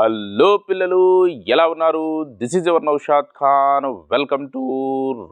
Hello పిల్లలు ఎలా ఉన్నారు? This is your Naushad Khan welcome to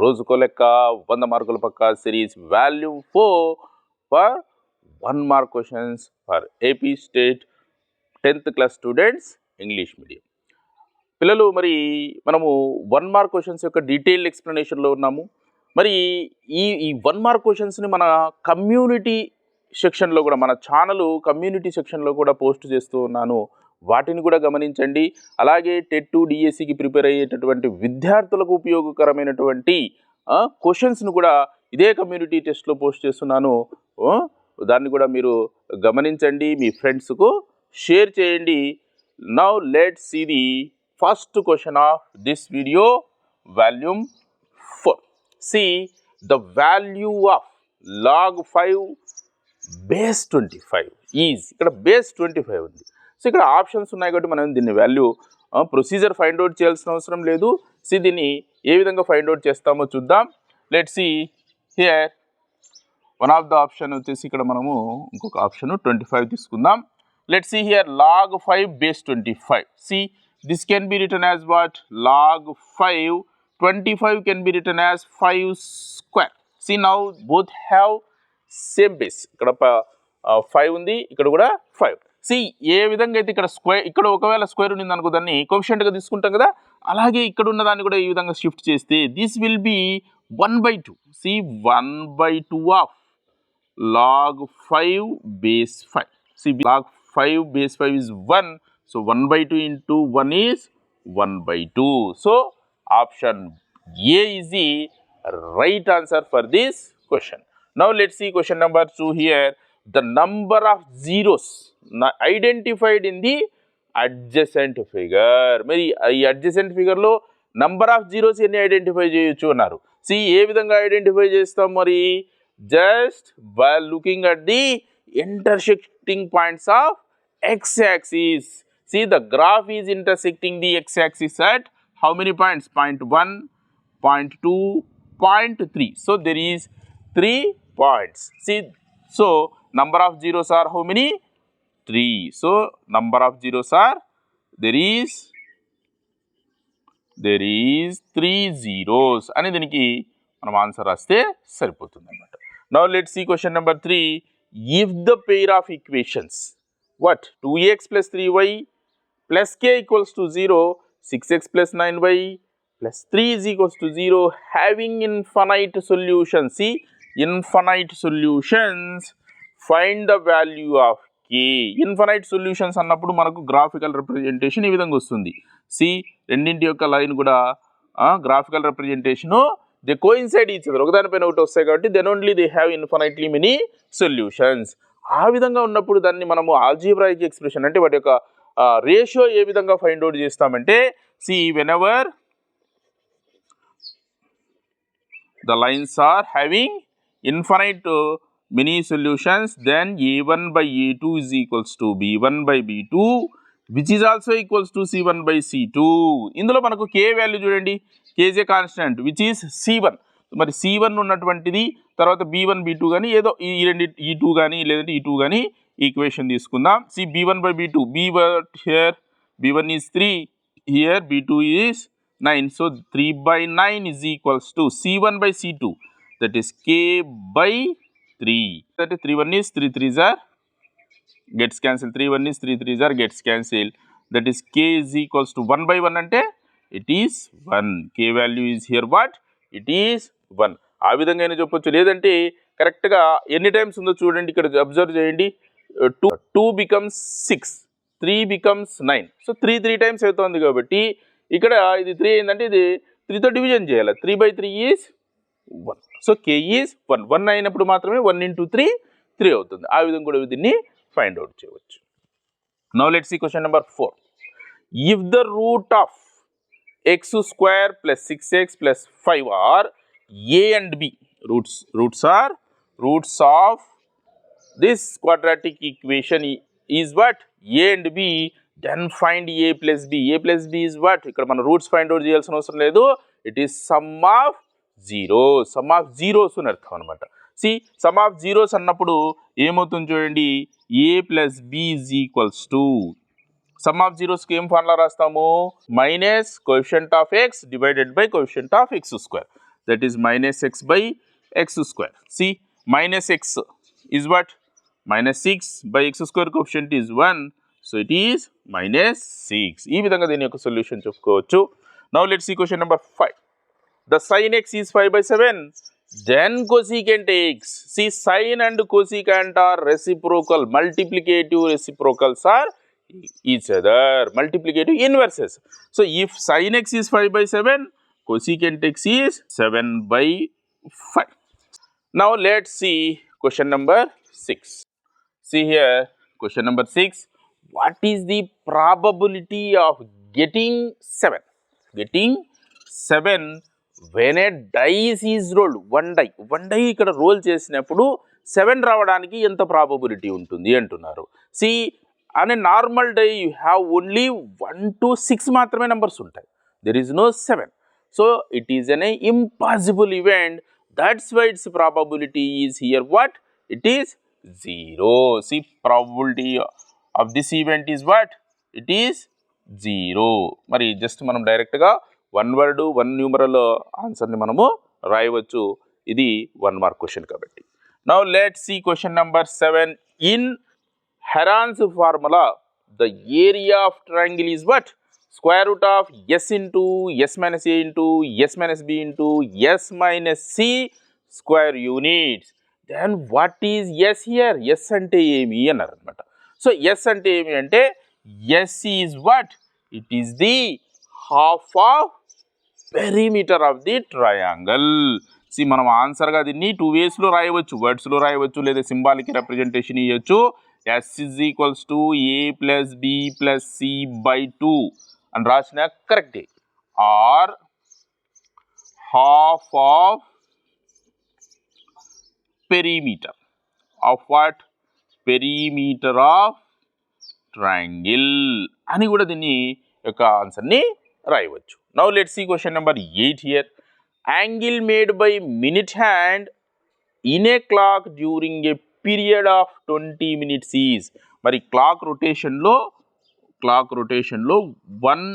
రోజుకో లెక్క వంద మార్కుల పక్క series volume four for one mark questions for AP state tenth class students English medium పిల్లలు మరి మనము వన్ మార్క్ క్వశ్చన్స్ యొక్క డీటెయిల్ ఎక్స్ప్లెనేషన్లో ఉన్నాము. మరి ఈ ఈ వన్ మార్క్ క్వశ్చన్స్ని మన కమ్యూనిటీ సెక్షన్లో కూడా మన ఛానల్ కమ్యూనిటీ సెక్షన్లో కూడా పోస్ట్ చేస్తూ ఉన్నాను. వాటిని కూడా గమనించండి. అలాగే టెట్ టు డిఎస్సికి ప్రిపేర్ అయ్యేటటువంటి విద్యార్థులకు ఉపయోగకరమైనటువంటి క్వశ్చన్స్ను కూడా ఇదే కమ్యూనిటీ టెస్ట్లో పోస్ట్ చేస్తున్నాను. దాన్ని కూడా మీరు గమనించండి మీ ఫ్రెండ్స్కు షేర్ చేయండి. Now let see the first question of this video volume four see the value of log five base twenty five is ఇక్కడ బేస్ ట్వంటీ ఫైవ్ ఉంది. సో ఇక్కడ ఆప్షన్స్ ఉన్నాయి కాబట్టి మనం దీన్ని వాల్యూ ప్రొసీజర్ ఫైండ్ అవుట్ చేయాల్సిన అవసరం లేదు. సి దీన్ని ఏ విధంగా ఫైండ్ అవుట్ చేస్తామో చూద్దాం. Let see here one of the option వచ్చేసి ఇక్కడ మనము ఇంకొక ఆప్షన్ ట్వంటీ ఫైవ్ తీసుకుందాం. Let see here log five base twenty five see this can be return as what log five twenty five can be return as five square see now both have same base ఇక్కడ uh, five ఉంది ఇక్కడ కూడా five see ఏ విధంగా అయితే ఇక్కడ square ఇక్కడ ఒకవేళ స్క్వేర్ ఉండింది అనుకో దాన్ని కొఫిషియంట్గా తీసుకుంటాం కదా అలాగే ఇక్కడ ఉన్న దాన్ని కూడా ఈ విధంగా షిఫ్ట్ చేస్తే this will be one by two. See one by two of log five base five. See log five base five is one. So one by two into one is one by two. So option A is the right answer for this question. Now let see question number two here. The number of zeros na- identified in the adjacent figure మరి ఈ adjacent ఫిగర్లో number of zeros ఎన్ని identify చేయొచ్చు అన్నారు C ఏ విధంగా identify చేస్తాం మరి just by looking at the intersecting points of x-axis. See the graph is intersecting the x-axis at how many points? Point 1, point 2, point 3. So there is 3 points. See, so number of zeros are how many? 3. So number of zeros are there is there is three zeros అని దీనికి మనం answer రాస్తే సరిపోతుంది అనమాట now let see question number three if the pair of equations what two x plus three y plus k equals to zero six x plus nine y plus three is equals to zero having infinite find the value of K infinite solutions అన్నప్పుడు మనకు graphical representation ఈ విధంగా వస్తుంది. See రెండింటి యొక్క line కూడా graphical representation they coincide each other ఒకదానిపైన ఒకటి వస్తాయి కాబట్టి then only they have infinitely many solutions ఆ విధంగా ఉన్నప్పుడు దాన్ని మనము ఆల్జీబ్రాయిక్ ఎక్స్ప్రెషన్ అంటే వాటి యొక్క రేషియో ఏ విధంగా ఫైండ్ అవుట్ చేస్తామంటే see whenever the lines are having infinite many solutions then a1 by a2 is equals to b1 by b2 which is also equals to C one by C two ఇందులో మనకు కే value చూడండి KJ constant which is C one మరి C one ఉన్నటువంటిది తర్వాత b one b two కానీ ఏదో ఈ రెండు ఈ టూ కానీ లేదంటే ఈ టూ కానీ ఈక్వేషన్ తీసుకుందాం see B one by B two B what here B one is three here B two is nine so three by nine is equals to C one by C two that is K by 3 that is 3 1 is 3 3s are gets cancelled. 3 1 is 3 3s are gets cancelled. That is k is equals to 1 by 1 అంటే it is 1 k value is here what? It is 1 ఆ విధంగా అయినా చెప్పొచ్చు. లేదంటే కరెక్ట్గా ఎన్ని times ఉందో చూడండి. ఇక్కడ అబ్జర్వ్ చేయండి. Two two becomes six three becomes nine so three three times అవుతుంది కాబట్టి ఇక్కడ ఇది త్రీ ఏంటంటే ఇది త్రీతో డివిజన్ చేయాలి. Three by three is one so K is one one అయినప్పుడు మాత్రమే వన్ ఇంటూ త్రీ త్రీ అవుతుంది. ఆ విధంగా కూడా దీన్ని ఫైండ్ అవుట్ చేయవచ్చు. Now let see question number four if the root of X square plus six X plus five are A and B roots roots are roots of this quadratic equation is what A and B b. Find A plus B A plus B is what ఇక్కడ మనం roots find out చేయాల్సిన అవసరం లేదు. It is sum of zero sum of zeros అని అర్థం అనమాట see sum of zeros అన్నప్పుడు ఏమవుతుంది చూడండి A plus B is equals to sum of జీరోస్కి ఏం ఫార్ములా రాస్తాము? Minus coefficient of X divided by coefficient of X square that is minus X by X square see minus X is what minus six by X square coefficient is one so it is minus six ఈ విధంగా దీని యొక్క solution చెప్పుకోవచ్చు. Now let see question number five the sin x is 5 by 7 then cosecant x. See sin and cosecant are reciprocal multiplicative reciprocals are each other. Multiplicative inverses. So if sin x is 5 by 7 cosecant x is 7 by 5 now let's see question number 6 see here question number 6 what is the probability of getting 7 getting 7 when a dice is rolled one die one die ఇక్కడ roll చేసినప్పుడు seven రావడానికి ఎంత probability ఉంటుంది అంటున్నారు. See అనే normal die you have only one to six మాత్రమే numbers ఉంటాయి. There is no seven so it is an impossible event that's why its probability is here what it is zero see probability of this event is what it is zero మరి just మనం డైరెక్ట్గా one word one numeral ఆన్సర్ని మనము రాయవచ్చు. ఇది one mark question కాబట్టి. Now let see question number seven in Heron's formula the area of triangle is what square root of S into S minus A into S minus B into S minus C square units then what is S here S అంటే ఏమి అన్నారు అనమాట so yes అంటే ఏమి అంటే S is what it is the half of perimeter of the triangle see మనం ఆన్సర్గా దీన్ని టూ వేస్లో రాయవచ్చు. వర్డ్స్లో రాయవచ్చు లేదా సింబాలిక్ రిప్రజెంటేషన్ ఇవ్వచ్చు S is equals to A plus B plus C by two అని రాసిన కరెక్టే or half of perimeter of what perimeter of triangle అని కూడా దీన్ని యొక్క ఆన్సర్ని రాయవచ్చు. Now let see question number eight here angle made by minute hand in a clock during a period of twenty minutes is మరి clock రొటేషన్లో clock రొటేషన్లో one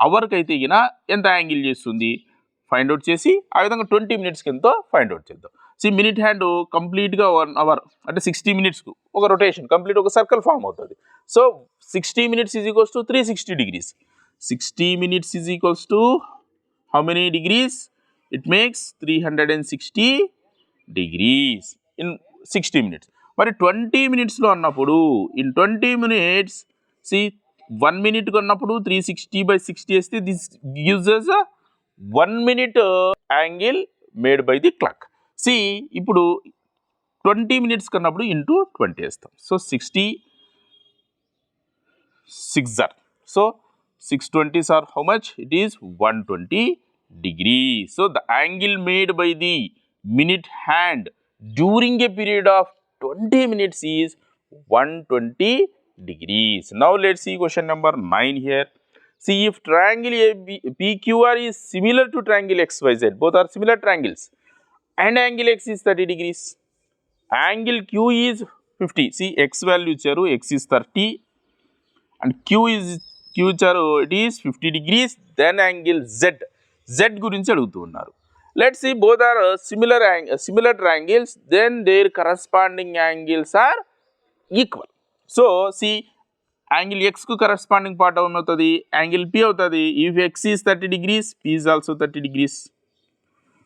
అవర్కి అయితే గిన ఎంత యాంగిల్ చేస్తుంది? ఫైండ్ అవుట్ చేసి ఆ విధంగా ట్వంటీ మినిట్స్కి ఎంతో ఫైండ్ అవుట్ చేద్దాం. సి మినిట్ హ్యాండ్ కంప్లీట్గా వన్ అవర్ అంటే సిక్స్టీ మినిట్స్కు ఒక రొటేషన్ కంప్లీట్ ఒక సర్కిల్ ఫామ్ అవుతుంది. So sixty minutes is equals to three sixty degrees sixty minutes is equals to how many degrees it makes three hundred and sixty degrees in sixty minutes మరి twenty మినిట్స్లో అన్నప్పుడు in twenty minutes see one మినిట్కి ఉన్నప్పుడు three sixty by sixty వేస్తే this gives one minute angle made by the clock see ఇప్పుడు twenty minutes కన్నప్పుడు into twenty వేస్తాం. So sixty six జర్ so 620s are how much? It is 120 degree. So, the angle made by the minute hand during a period of 20 minutes is 120 degrees. Now, let us see question number 9 here. See if triangle PQR is similar to triangle XYZ, both are similar triangles and angle X is 30 degrees, angle Q is 50. See X value zero. X is 30 and Q is క్యూచర్ it is fifty degrees then angle Z Z గురించి అడుగుతూ ఉన్నారు. Let's see both are similar similar triangles then their corresponding angles are equal so see angle ఎక్స్కు corresponding part ఏమవుతుంది angle P అవుతుంది if X is thirty degrees P is also thirty degrees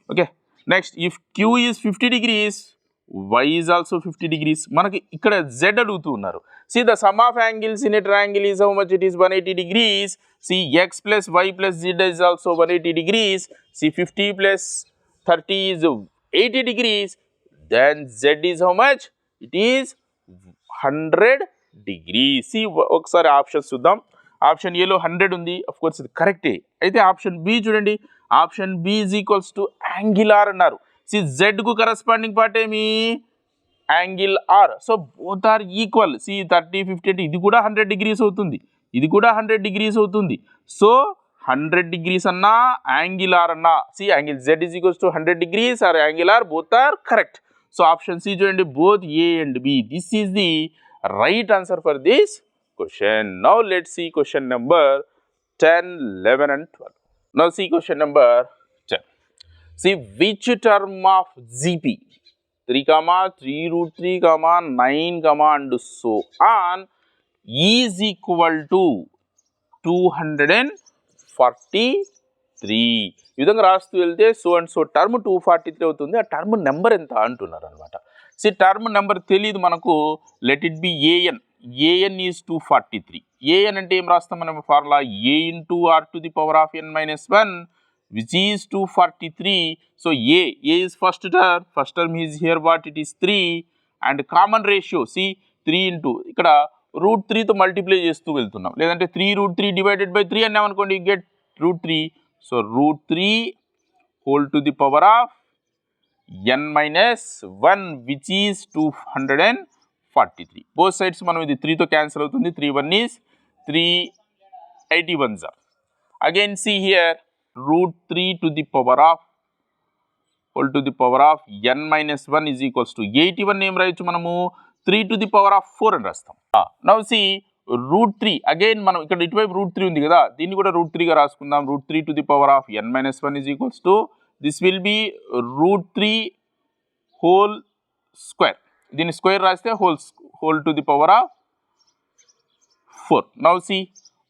okay next if Q is fifty degrees Y is also fifty degrees మనకి ఇక్కడ Z అడుగుతూ ఉన్నారు. See the sum of angles in a triangle is how much it is one eighty degrees see X plus Y plus Z is also one eighty degrees see fifty plus thirty is eighty degrees then Z is how much it is hundred degrees see ఒకసారి options చూద్దాం. Option ఏలో hundred ఉంది. Of course ఇది కరెక్టే అయితే option B చూడండి. Option B is equals to angle R అన్నారు. See జెడ్కు కరస్పాండింగ్ పార్ట్ ఏమి? Angle R so both are equal see thirty fifty అంటే ఇది కూడా హండ్రెడ్ డిగ్రీస్ అవుతుంది. ఇది కూడా హండ్రెడ్ డిగ్రీస్ అవుతుంది. సో హండ్రెడ్ డిగ్రీస్ అన్నా యాంగిల్ ఆర్ అన్నా. See angle Z is equals to hundred degrees or angle R both are correct so option C చూడండి both A and B this is the right answer for this question now let see question number ten eleven and twelve now see question number See which term of GP 3 comma 3 root 3 comma 9 comma and so on is equal to 243 ఈ విధంగా రాస్తూ వెళ్తే so and so term two forty three అవుతుంది. ఆ term number ఎంత అంటున్నారు అనమాట see term number తెలియదు మనకు. Let it be AN. AN is two forty three. AN అంటే ఏం రాస్తాం మనం formula? A into R to the power of N minus one. Which is two forty three so A A is first term first term is here what it is three and common ratio see three into ఇక్కడ root త్రీతో multiply చేస్తూ వెళ్తున్నాం. లేదంటే three root three divided by three అన్నాం అనుకోండి get root three so root three whole to the power of N minus one which is two hundred and forty three both sides మనం ఇది త్రీతో cancel అవుతుంది. Three one is three eighty one jar again see here root three to the power of whole to the power of N minus one is equals to eighty one ఏం రాయొచ్చు మనము? Three to the power of four అని రాస్తాం. Now see root three again మనం ఇక్కడ ఇటువైపు root three ఉంది కదా దీన్ని కూడా రూట్ త్రీగా రాసుకుందాం. Root three to the power of N minus one is equals to this will be root three whole square దీన్ని స్క్వేర్ రాస్తే whole whole to the power of four now see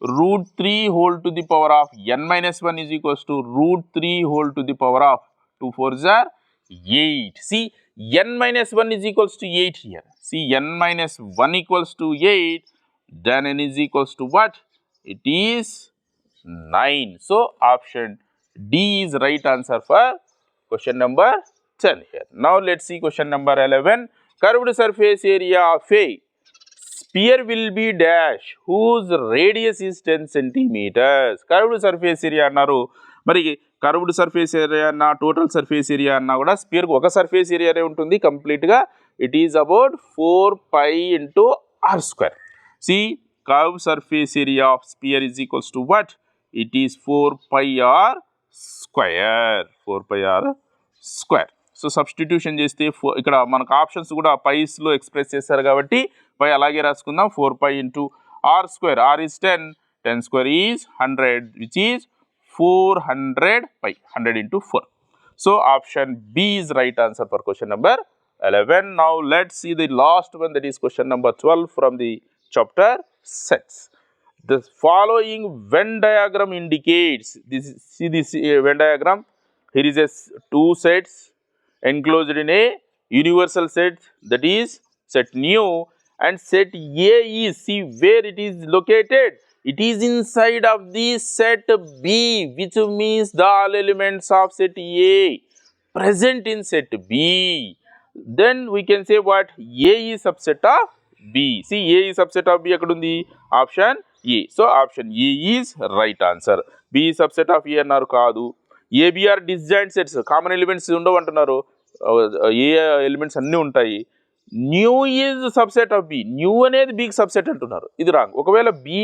root 3 whole to the power of n minus 1 is equals to root 3 whole to the power of 2 fours are 8. See n minus 1 is equals to 8 here. See n minus 1 equals to 8 then n is equals to what? It is 9. So, option D is right answer for question number 10 here. Now, let us see question number 11. Curved surface area of A sphere will be dash. Whose radius is 10 centimeters. Curved surface area అన్నారు. మరి curved surface area అన్న total surface area అన్నా కూడా స్పియర్కి ఒక surface ఏరియానే ఉంటుంది. కంప్లీట్గా it is about four pi into R square see curve surface area of sphere is equals to what it is four pi R square four pi R square so substitution చేస్తే ఇక్కడ మనకు options కూడా పైస్లో express చేస్తారు కాబట్టి pi అలాగే రాసుకుందాం. Four pi into R square. R is ten. Ten square is hundred which is four hundred pi. Hundred into four. So option B is right answer for question number eleven. Now let see the last one that is question number twelve from the chapter sets the following Venn diagram indicates. This see this Venn diagram. Here is S two sets. Enclosed in a universal set that is set nu and set a is see where it is located it is inside of the set b which means the all elements of set a present in set b then we can say what a is subset of b see a is subset of b ఎక్కడ option A so option A is right answer B is subset of A annaru kaadu A B are disjoint sets common elements ఉండవు అంటున్నారు A elements అన్నీ ఉంటాయి new is subset of B new అనేది బీకి subset అంటున్నారు. ఇది wrong ఒకవేళ B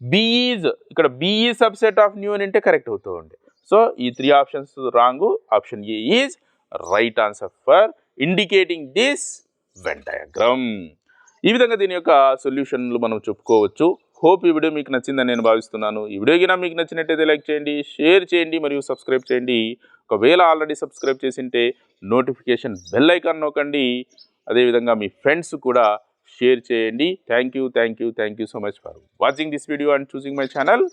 B is ఇక్కడ B is subset of new అని అంటే కరెక్ట్ అవుతూ ఉండే సో ఈ three options wrong option A is right answer for indicating this Venn diagram ఈ విధంగా దీని యొక్క సొల్యూషన్లు మనం చెప్పుకోవచ్చు. హోప్ ఈ వీడియో మీకు నచ్చిందని నేను భావిస్తున్నాను. ఈ వీడియో మీకు నచ్చినట్టయితే లైక్ చేయండి షేర్ చేయండి మరియు సబ్స్క్రైబ్ చేయండి. ఒకవేళ ఆల్రెడీ సబ్స్క్రైబ్ చేసింటే నోటిఫికేషన్ బెల్ ఐకాన్ నొక్కండి. అదేవిధంగా మీ ఫ్రెండ్స్ కూడా షేర్ చేయండి. Thank you thank you thank you so much for watching this video and choosing my channel.